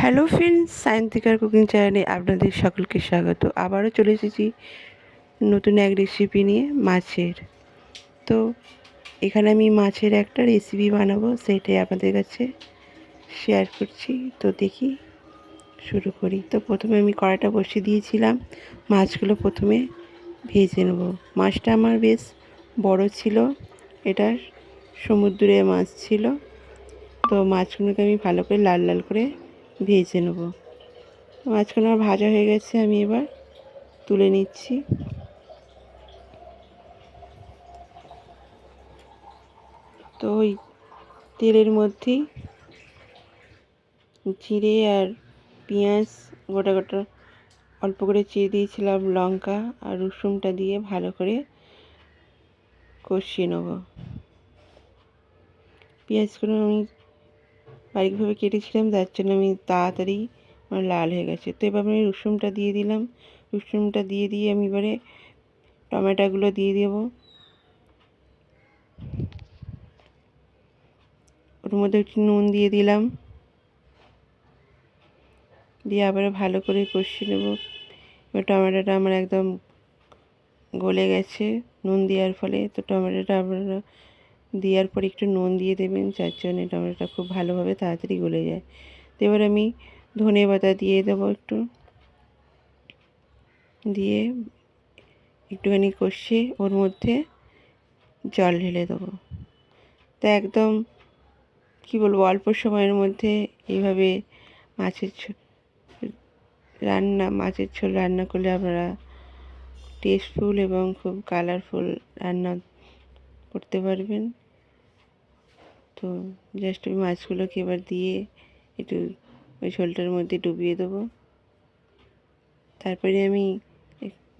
Hello friends সায়েন্তিকার cooking চ্যানেলে আপনাদের সকলকে স্বাগত। আবারও চলে এসেছি নতুন এক রেসিপি নিয়ে মাছের। তো এখানে আমি মাছের একটা রেসিপি বানাবো, সেটাই আপনাদের কাছে শেয়ার করছি। তো দেখি, শুরু করি। তো প্রথমে আমি কড়াটা বসিয়ে দিয়েছিলাম, মাছগুলো প্রথমে ভেজে নেব। মাছটা আমার বেশ বড় ছিল, এটা সমুদ্রের মাছ ছিল। তো মাছগুলোকে আমি ভালো করে লাল লাল করে ভেজে নেব। মাঝখানে আমার ভাজা হয়ে গেছে, আমি এবার তুলে নিচ্ছি। তো ওই তেলের মধ্যেই জিরে আর পেঁয়াজ গোটা গোটা অল্প করে চিড়ে দিয়েছিলাম, লঙ্কা আর রসুনটা দিয়ে ভালো করে কষিয়ে নেব। পেঁয়াজগুলো আমি বারিকভাবে কেটেছিলাম যার জন্য আমি তাড়াতাড়ি আমার লাল হয়ে গেছে। তো এবার আমি রসুনটা দিয়ে দিলাম। রসুনটা দিয়ে দিয়ে আমি এবারে টমেটোগুলো দিয়ে দেব। ওর মধ্যে একটু নুন দিয়ে দিলাম। দিয়ে আবার ভালো করে কষিয়ে নেব। এবার টমেটোটা আমার একদম গলে গেছে নুন দেওয়ার ফলে। তো টমেটোটা আপনারা দেওয়ার পর একটু নুন দিয়ে দেবেন, যার জন্য টমেটোটা খুব ভালোভাবে তাড়াতাড়ি গলে যায়। তো এবার আমি ধনে পাতা দিয়ে দেবো একটু। দিয়ে একটুখানি কষিয়ে ওর মধ্যে জল ঢেলে দেবো। তা একদম, কি বলব, অল্প সময়ের মধ্যে এইভাবে মাছের রান্না, মাছের ঝোল রান্না করলে আপনারা টেস্টফুল এবং খুব কালারফুল রান্না করতে পারবেন। তো জাস্ট ওই মাছগুলোকে এবার দিয়ে একটু ওই ঝোলটার মধ্যে ডুবিয়ে দেবো। তারপরে আমি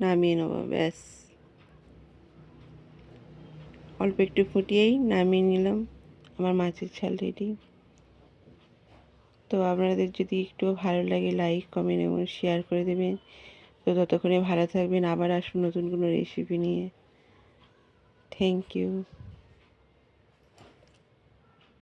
নামিয়ে নেব, ব্যাস। অল্প একটু ফুটিয়েই নামিয়ে নিলাম, আমার মাছের ঝাল রেডি তো আপনাদের যদি একটু ভালো লাগে লাইক কমেন্ট এবং শেয়ার করে দেবেন। তো ততক্ষণে ভালো থাকবেন, আবার আসুন নতুন কোনো রেসিপি নিয়ে। Thank you